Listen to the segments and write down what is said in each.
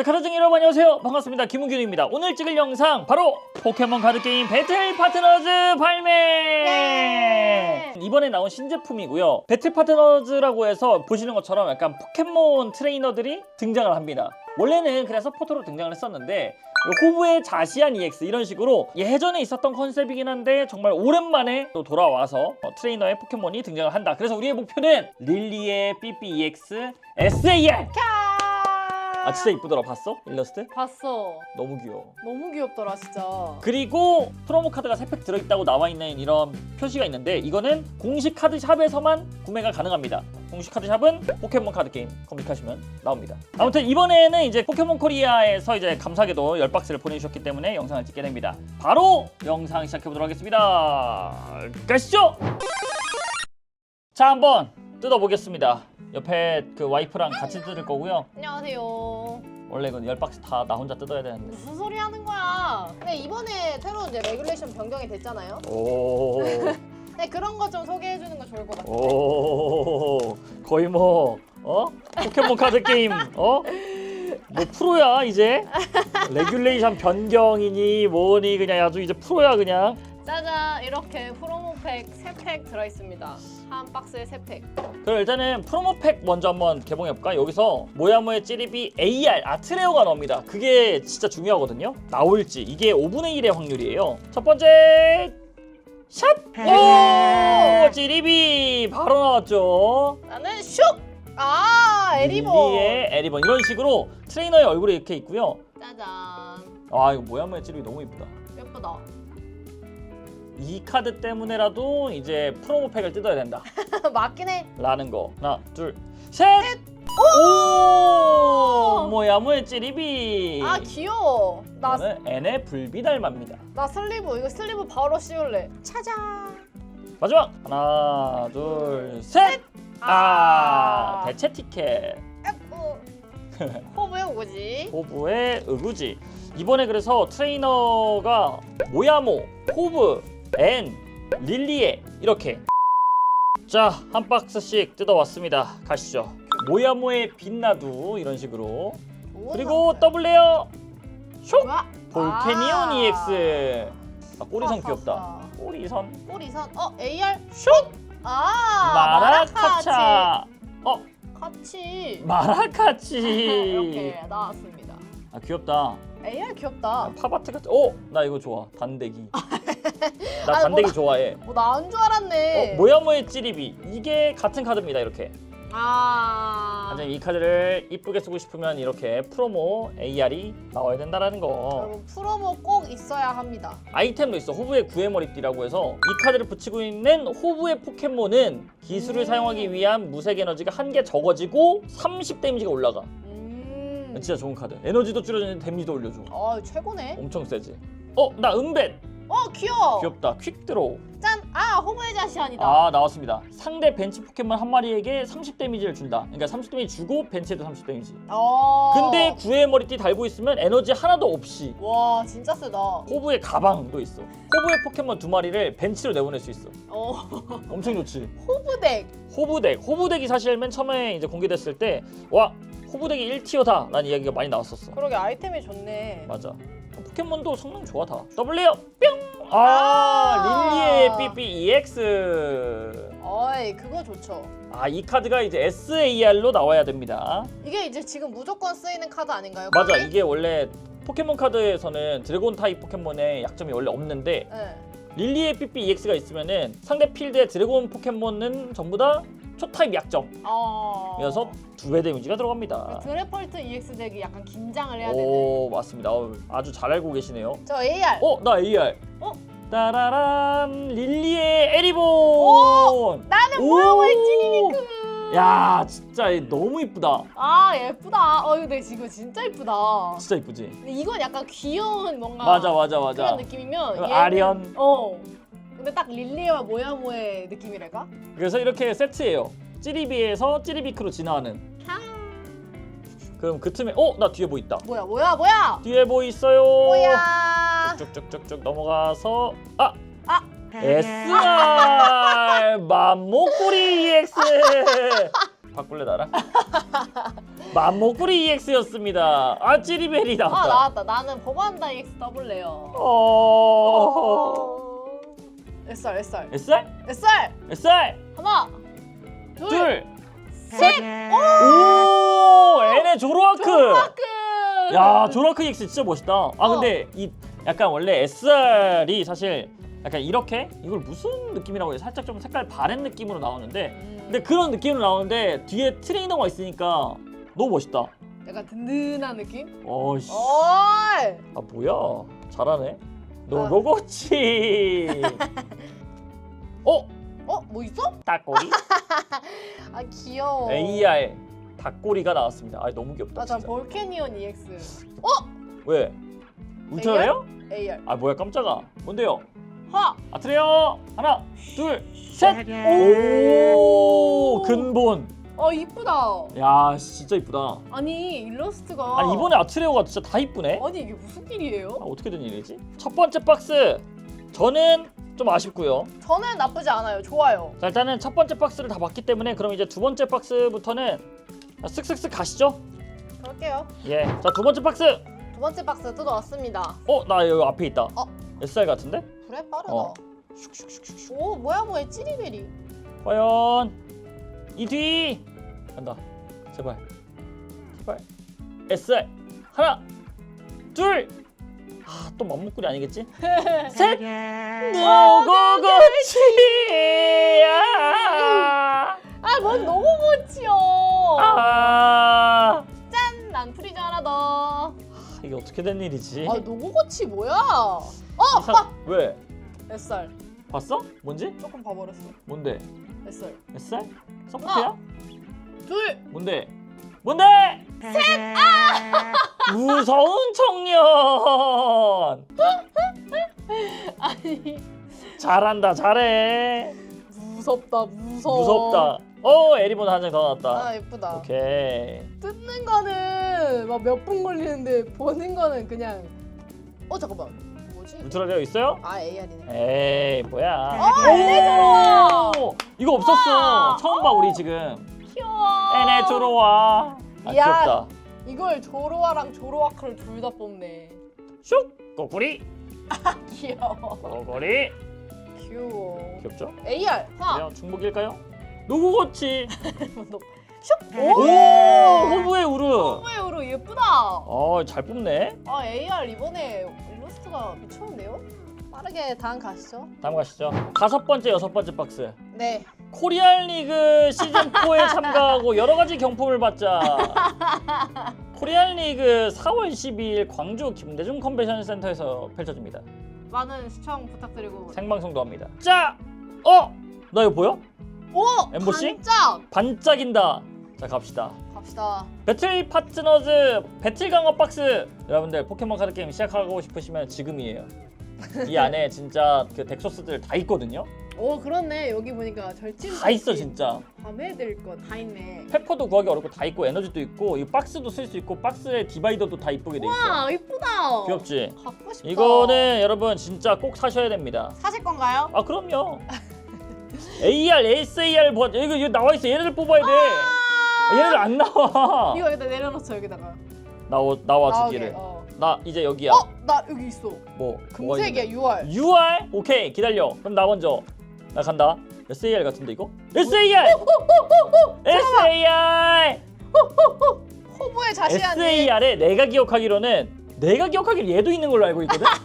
자 카드쟁이 여러분 안녕하세요. 반갑습니다. 김은균입니다. 오늘 찍을 영상 바로 포켓몬 카드 게임 배틀 파트너즈 발매! 예! 이번에 나온 신제품이고요. 배틀 파트너즈라고 해서 보시는 것처럼 약간 포켓몬 트레이너들이 등장을 합니다. 원래는 그냥 서포터로 등장을 했었는데 호브의 자시안 EX 이런 식으로 예전에 있었던 컨셉이긴 한데 정말 오랜만에 또 돌아와서 어, 트레이너의 포켓몬이 등장을 한다. 그래서 우리의 목표는 릴리의 삐삐 EX SAR 아 진짜 이쁘더라 봤어? 일러스트? 봤어. 너무 귀여워 너무 귀엽더라 진짜. 그리고 프로모 카드가 3팩 들어있다고 나와있는 이런 표시가 있는데 이거는 공식 카드샵에서만 구매가 가능합니다 공식 카드샵은 포켓몬 카드 게임 검색하시면 나옵니다 아무튼 이번에는 이제 포켓몬 코리아에서 이제 감사하게도 10박스를 보내주셨기 때문에 영상을 찍게 됩니다 바로 영상 시작해보도록 하겠습니다 가시죠 자 한번 뜯어보겠습니다 옆에 그 와이프랑 같이 뜯을 거고요 안녕하세요. 원래 이건 10박스 다 나 혼자 뜯어야 되는데 무슨 소리 하는 거야? 근데 이번에 새로운 이제 레귤레이션 변경이 됐잖아요. 오 네 그런 거 좀 소개해 주는 거 좋을 것 같아. 오 거의 뭐 어? 포켓몬 카드 게임 어? 뭐 프로야 이제 레귤레이션 변경이니 뭐니 그냥 아주 이제 프로야 그냥 짜잔 이렇게 프로모 팩 3팩 들어 있습니다. 한 박스에 3팩. 그럼 일단은 프로모팩 먼저 한번 개봉해 볼까? 여기서 모야모의 찌릿이 AR 아트레오가 나옵니다. 그게 진짜 중요하거든요. 나올지 이게 5분의 1의 확률이에요. 첫 번째 샷! 오! 찌릿이 바로 나왔죠. 나는 슉! 아 에리본. 릴리의 에리본 이런 식으로 트레이너의 얼굴이 이렇게 있고요. 짜잔. 아 이거 모야모의 찌릿이 너무 이쁘다. 예쁘다. 이 카드 때문에라도 이제 프로모팩을 뜯어야 된다. 맞긴 해. 라는 거 하나 둘 셋! 오! 모야모의 찌릿이 아 귀여워. 나, 이거는 N의 불비 닮합니다. 나 슬리브 이거 슬리브 바로 씌울래. 차자. 마지막 하나 둘 셋! 아, 대체 티켓 어. 호브의 오지. 호브의 의구지 이번에 그래서 트레이너가 모야모, 호브, 앤, 릴리에 이렇게. 자 한 박스씩 뜯어왔습니다. 가시죠. 모야모의 빛나두 이런 식으로. 그리고 더블 레어 쇽 뭐야? 볼케니온 아. EX 아 꼬리선 귀엽다. 하하하. 꼬리선. 꼬리선. 어 AR. 쇽아 마라카차. 어? 카치. 마라카치. 이렇게 나왔습니다. 아 귀엽다 AR 아, 귀엽다. 팝아트 같은 오나 이거 좋아 단대기 나 아, 단대기 뭐- 좋아해 뭐 나은 줄 알았네. 어, 모야모의 찌릿이 이게 같은 카드입니다 이렇게 아. 하지만 이 카드를 이쁘게 쓰고 싶으면 이렇게 프로모 AR이 나와야 된다라는 거 여러분 프로모 꼭 있어야 합니다. 아이템도 있어 호브의 구해머리띠라고 해서 이 카드를 붙이고 있는 호브의 포켓몬은 기술을 음. 사용하기 위한 무색 에너지가 한 개 적어지고 30 데미지가 올라가 음. 진짜 좋은 카드 에너지도 줄여주는데 데미지도 올려줘 아 최고네. 엄청 세지 어 나 은벳 어 귀여워. 귀엽다 퀵 드로우 짠. 아 호모의 자시안이다. 아 나왔습니다 상대 벤치 포켓몬 한 마리에게 30 데미지를 준다 그러니까 30 데미지 주고 벤치에도 30 데미지 어. 근데 구의 머리띠 달고 있으면 에너지 하나도 없이 와 진짜 세다. 호브의 가방도 있어 호브의 포켓몬 두 마리를 벤치로 내보낼 수 있어 어 엄청 좋지 호브덱. 호브덱 호브덱이 사실 맨 처음에 이제 공개됐을 때 와 호브덱이 1티어다 라는 이야기가 많이 나왔었어 그러게 아이템이 좋네. 맞아 포켓몬도 성능 좋아 다 더블레어 뿅! 아, 아. 릴리의 삐삐 EX 어이 그거 좋죠. 아 이 카드가 이제 SAR로 나와야 됩니다 이게 이제 지금 무조건 쓰이는 카드 아닌가요? 맞아 거기? 이게 원래 포켓몬 카드에서는 드래곤 타입 포켓몬의 약점이 원래 없는데 네. 릴리의 삐삐 EX가 있으면은 상대 필드의 드래곤 포켓몬은 전부 다 초타입 약점이어서 어. 두배 데미지가 들어갑니다. 드래펄트 EX 덱이 약간 긴장을 해야 되는. 오 맞습니다. 어우, 아주 잘 알고 계시네요. 저 AR. 어 나 AR. 어? 따라란 릴리의 에리본. 나는 오! 모야모의 찌니니크. 야 진짜 너무 이쁘다. 아 예쁘다. 어 이거 지금 진짜 예쁘다. 진짜 이쁘지. 근데 이건 약간 귀여운 뭔가 맞아 맞아 맞아. 그런 느낌이면 이거 얘는- 아리언. 어. 근데 딱 릴리와 모야모의 느낌이랄까? 그래서 이렇게 세트예요. 찌리비에서 찌리비크로 진화하는. 그럼 그 틈에 어 나 뒤에 뭐 있다. 뭐야 뭐야 뭐야? 뒤에 뭐 있어요? 뭐야? 쭉쭉쭉쭉 넘어가서 아 아. SR 맘목꼬리 EX 바꿀래 나랑? 맘목구리 EX였습니다. 아 찌리베리 아 나왔다. 나왔다. 나는 보관다 EX 더블레요. 어. SR SR SR? SR SR 하나 둘, 둘. 셋. 오 에네 조로아크. 조마크. 야 조로아크 EX 진짜 멋있다. 아 어. 근데 이 약간 원래 SR이 사실 약간 이렇게 이걸 무슨 느낌이라고 해야 돼? 살짝 좀 색깔 바랜 느낌으로 나오는데 음, 근데 그런 느낌으로 나오는데 뒤에 트레이너가 있으니까 너무 멋있다. 약간 든든한 느낌? 어이씨. 어이. 아 뭐야 잘하네 너 아. 로고치 어? 어? 뭐 있어? 닭꼬리 아 귀여워. AR 닭꼬리가 나왔습니다 아 너무 귀엽다 아전 진짜. 볼캐니온 EX. 왜? 울트라레요? AR. 아 뭐야 깜짝아 뭔데요? 하. 아트레요 하나 둘 셋 오 근본 어 이쁘다. 야 진짜 이쁘다 아니 일러스트가. 아니 이번에 아트레오가 진짜 다 이쁘네 아니 이게 무슨 일이에요? 아, 어떻게 된 일이지? 첫 번째 박스 저는 좀 아쉽고요 저는 나쁘지 않아요. 좋아요. 자 일단은 첫 번째 박스를 다 봤기 때문에 그럼 이제 두 번째 박스부터는 쓱쓱쓱 가시죠. 그럴게요. 예. 자 두 번째 박스. 두 번째 박스 뜯어왔습니다. 어 나 여기 앞에 있다. 어. SR 같은데? 그래 빠르다. 어. 오 뭐야 뭐야 찌리베리. 과연 이 뒤 간다. 제발. 제발. SR 하나 둘. 아 또 맘목구리 아니겠지? 셋. 누구고치야. 아뭔 너무 멋지요. 아. 짠! 난 프리즈 하나 더. 이게 어떻게 된 일이지? 아 노고고치 뭐야? 어! 이상- 왜? SR 봤어? 뭔지? 조금 봐버렸어. 뭔데? SR SR? 서포트야? 둘! 뭔데? 뭔데? 셋! 아! 무서운 청년! 아니 잘한다, 잘해. 무섭다 무서워. 무섭다. 어, 에리본 한 장 더 나왔다. 아 예쁘다. 오케이. 뜯는 거는 막 몇 분 걸리는데 보는 거는 그냥 어 잠깐만 뭐지? 울트라 레어 있어요? 아 AR이네. 에이, 뭐야. 어, 에네 좋아. 오! 이거 없었어. 처음 봐, 우리 지금. 귀여워. 에네 조로와. 아, 야. 귀엽다. 이걸 조로아랑 조로아크를 둘 다 뽑네. 슉! 꼬꾸리. 귀여워. 꼬꾸리. 귀여워. 귀엽죠? AR 하나. 그냥 중복일까요? 누구고치? 슉. 오! 오. 호부의 우르. 호부에우로 예쁘다. 어, 잘 뽑네. 아 AR 이번에 일러스트가 미쳤는데요? 빠르게 다음 가시죠. 다음 가시죠. 다섯 번째, 여섯 번째 박스. 네. 코리안 리그 시즌 4에 참가하고 여러 가지 경품을 받자. 코리안 리그 4월 12일 광주 김대중 컨벤션 센터에서 펼쳐집니다. 많은 시청 부탁드리고. 생방송도 합니다. 자, 어, 나 이거 보여? 오! 엠보시? 반짝! 반짝인다. 자, 갑시다. 갑시다. 배틀 파트너즈 배틀 강화 박스. 여러분들 포켓몬 카드 게임 시작하고 싶으시면 지금이에요. 이 안에 진짜 그 덱소스들 다 있거든요. 오 그렇네. 여기 보니까 절친. 다 있어 진짜. 밤에 될거다 있네. 페퍼도 구하기 어렵고 다 있고 에너지도 있고 이 박스도 쓸 수 있고 박스에 디바이더도 다 이쁘게 돼 있어. 와 이쁘다. 귀엽지? 갖고 싶다. 이거는 여러분 진짜 꼭 사셔야 됩니다. 사실 건가요? 아 그럼요. AR, SAR 뭐 이거 이거 나와 있어. 얘네들 뽑아야 돼. 얘네들 안 나와. 이거 여기다 내려놓죠 여기다가. 나와 나와 나오게. 주기를. 어. 나 이제 여기야. 어? 나 여기 있어. 뭐 뭐가 금색이야 있는데? 6월. UR? 오케이 기다려. 그럼 나 먼저. 나 간다. SAR 같은데 이거? SAR! SAR! 호부의 자시안이. SAR에 내가 기억하기로는 내가 기억하기로 얘도 있는 걸로 알고 있거든.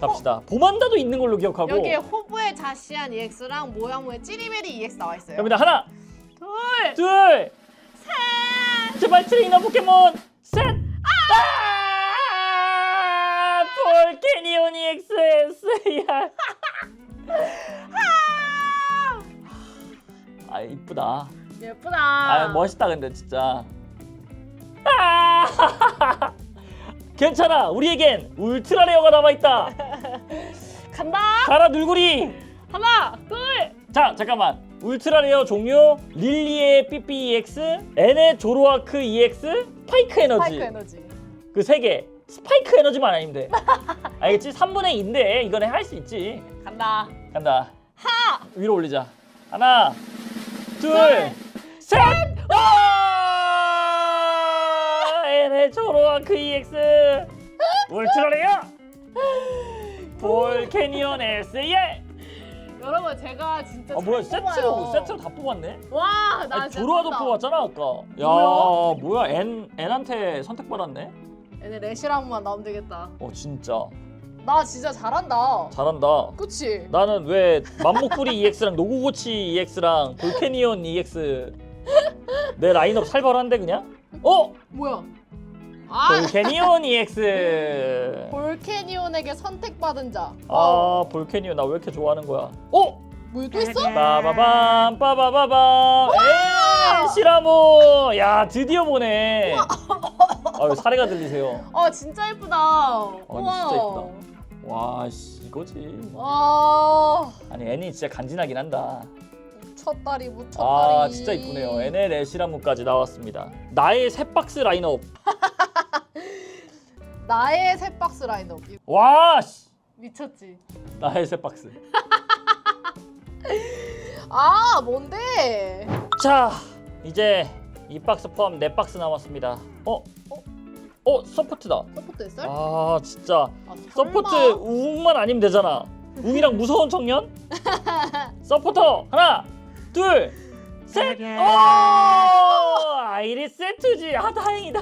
갑시다. 보만다도 있는 걸로 기억하고. 여기에 호부의 자시안 EX랑 모야모의 찌리베리 EX 나와 있어요. 갑니다. 하나, 둘. 둘, 셋. 제발 트레이너 포켓몬 셋. 아! 볼케니온 EX SAR. 아 이쁘다. 예쁘다. 아 멋있다 근데 진짜. 아! 괜찮아. 우리에겐 울트라 레어가 남아 있다. 간다. 가라 눌구리. 하나, 둘. 자 잠깐만. 울트라 레어 종류 릴리의 삐삐 EX, N의 조로아크 EX, 스파이크 에너지. 파이크 에너지. 그 세 개. 스파이크 에너지만 아니면 돼. 알겠지? 3분의 2인데 이거는 할 수 있지. 간다. 간다. 하. 위로 올리자. 하나, 둘, 셋. 아! NA 조로아크 EX 울트라레어 볼캐니언 SAR 여러분 제가 진짜 아 뭐야 잘 세트로 뽑아요. 세트로 다 뽑았네 와, 나 아니 진짜 조로아도. 뽑았잖아 아까 야 뭐야? 뭐야 N N한테 선택받았네 얘네 레시랑만 나오면 되겠다. 어 진짜 나 진짜 잘한다. 잘한다 그치? 나는 왜 맘목구리 EX랑 노구고치 EX랑 볼캐니언 EX 내 라인업 살벌한데 그냥? 어? 뭐야? 아! 볼캐니언 EX 볼캐니온에게 선택받은 자. 아 볼캐니언 나왜 이렇게 좋아하는 거야 어? 뭐또 있어? 빠바밤 빠바바밤 에이 시라모 야 드디어 보네 아유 사례가 들리세요 아 진짜 예쁘다. 아, 진짜 예쁘다. 와씨 이거지 와. 아니 애니 진짜 간지나긴 한다 첫 다리 묻혔 다리. 아 진짜 이쁘네요 NL 시라무까지 나왔습니다 나의 새 박스 라인업 나의 새 박스 라인업. 와 씨. 미쳤지. 나의 새 박스 아 뭔데? 자 이제 이 박스 포함 네 박스 남았습니다 어? 어? 어 서포트다 서포트 햇살? 아 진짜 아, 서포트 설마? 웅만 아니면 되잖아. 웅이랑 무서운 청년? 서포터 하나, 둘, 셋. 오! 아이리스 세트지. 아 다행이다.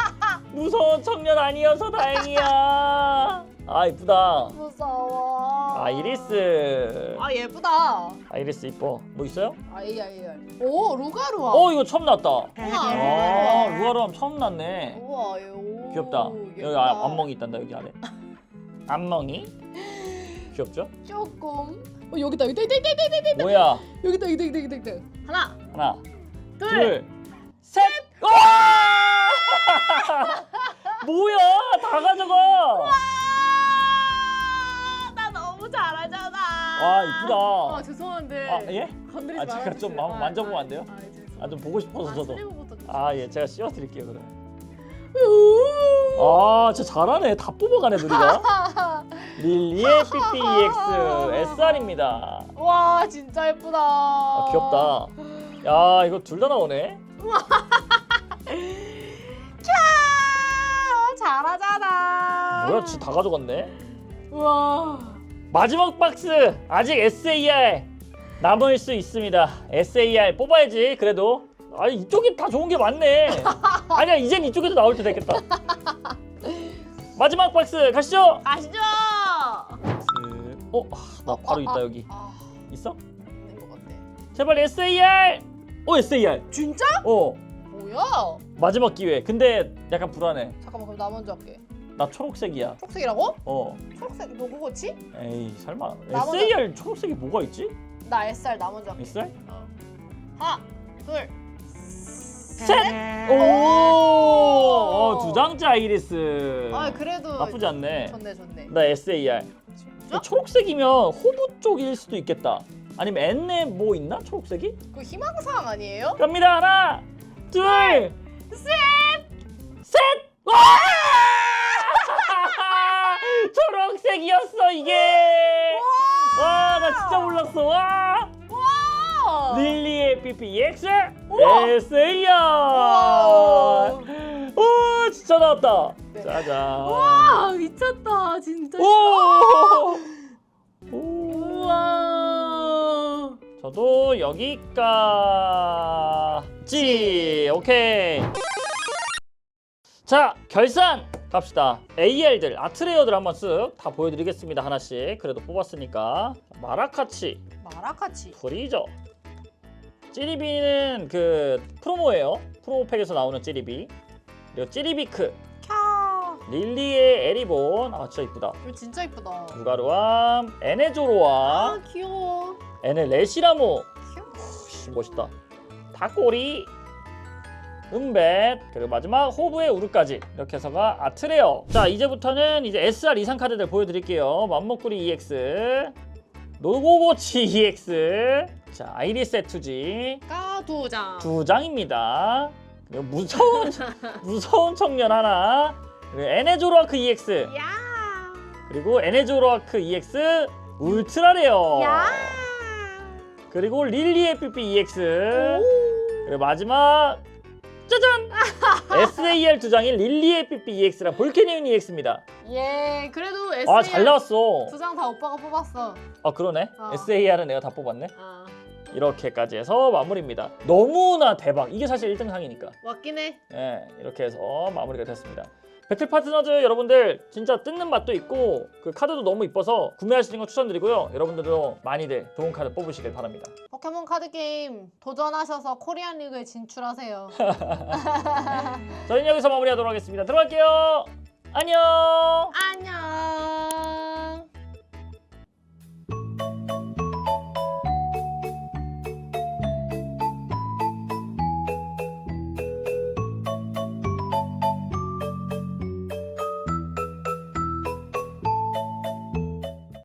무서운 청년 아니어서 다행이야. 아 이쁘다. 무서워. 아이리스. 아 예쁘다. 아이리스 이뻐. 뭐 있어요? 아이 아이 아이. 오 루가루아. 어 이거 처음 났다. 아 루아루함 처음 났네. 우와 오. 귀엽다. 여기. 아, 앞멍이 있단다 여기 아래. 앞멍이? 귀엽죠? 조금. 어 여기다 여기다 여기다 여기다 여기다 뭐야? 여기다 여기다 여기다 여기다 여기다. 하나 하나, 둘. 둘, 셋. 와! 뭐야? 다 가져가. 와 이쁘다. 아 죄송한데. 아 예? 건드리지 아, 제가 말아주세요. 좀 한번 만져보면 안 돼요? 아, 죄송해요. 아좀 보고 싶어서 아, 저도. 좀. 아 예, 제가 씌워드릴게요. 우. 아 진짜 잘하네. 다 뽑아가네 우리가. 릴리의 PPEX SR입니다. 와 진짜 예쁘다. 아 귀엽다. 야 이거 둘 다 나오네. 캬 잘하잖아. 뭐야 진짜 다 가져갔네. 우와. 마지막 박스 아직 SAR 남을 수 있습니다. SAR 뽑아야지 그래도. 아니 이쪽이 다 좋은 게 많네. 아니야 이젠 이쪽에도 나올 때 됐겠다. 마지막 박스 가시죠. 가시죠. 어, 아, 나 바로 있다 여기. 아, 있어? 있는 것 같아. 제발 SAR. 어 SAR. 진짜? 어 뭐야? 마지막 기회. 근데 약간 불안해. 잠깐만 그럼 나 먼저 할게. 나 초록색이야. 초록색이라고? 어. 초록색 너 그거지? 에이 설마. 나 먼저- SAR 초록색이 뭐가 있지? 나 SR 나 먼저 할게. SR? 하나, 둘, 셋. 오. 어, 두 장째 아이리스. 아 그래도 나쁘지 않네. 좋네 좋네. 나 SAR. 진짜? 초록색이면 호부 쪽일 수도 있겠다. 아니면 N에 뭐 있나? 초록색이? 그 희망사항 아니에요? 갑니다. 하나, 둘, 셋. 셋. 와! 초록색이었어 이게. 와, 나 진짜 몰랐어. 와. 와. 릴리의 PPX 우와. 우와. 오, 진짜 나왔다. 네. 짜잔. 와 미쳤다 진짜. 오. 오. 우와. 저도 여기까지. 오케이. 자, 결산 갑시다. AR들, 아트레어들 한번 쓱 다 보여드리겠습니다. 하나씩. 그래도 뽑았으니까. 마라카치, 마라카치. 프리저. 찌리비는 그 프로모예요. 프로모 팩에서 나오는 찌리비. 그리고 찌리비크, 캬. 릴리의 에리본. 아, 진짜 이쁘다. 이거 진짜 이쁘다. 두가루암, 에네조로암, 아 귀여워. 에네 레시라모. 귀여워. 씨, 멋있다. 닭꼬리, 은벳, 그리고 마지막 호브의 우르까지 이렇게 해서가 아트레어. 자 이제부터는 이제 SR 이상 카드들 보여드릴게요. 맘먹구리 EX, 노고고치 EX, 자 아이리스 투지 까두장. 두 장입니다. 그리고 무서운 무서운 청년 하나, 그리고 에네조로아크 EX, 야. 그리고 에네조로아크 EX 울트라 레어. 야. 그리고 릴리의 PP EX. 오. 그리고 마지막 짜잔! SAR 두 장인 릴리의 삐삐 EX랑 볼케니온 EX입니다. 예, 그래도 SAR 아잘 나왔어. 두장 다 오빠가 뽑았어. 아 그러네. 어. SAR은 내가 다 뽑았네. 아, 이렇게까지 해서 마무리입니다. 너무나 대박. 이게 사실 1등 상이니까. 맞긴 해. 예, 이렇게 해서 마무리가 됐습니다. 배틀 파트너즈 여러분들 진짜 뜯는 맛도 있고 그 카드도 너무 이뻐서 구매하시는 거 추천드리고요. 여러분들도 많이들 좋은 카드 뽑으시길 바랍니다. 포켓몬 카드 게임 도전하셔서 코리안 리그에 진출하세요. 저희는 여기서 마무리하도록 하겠습니다. 들어갈게요. 안녕. 안녕.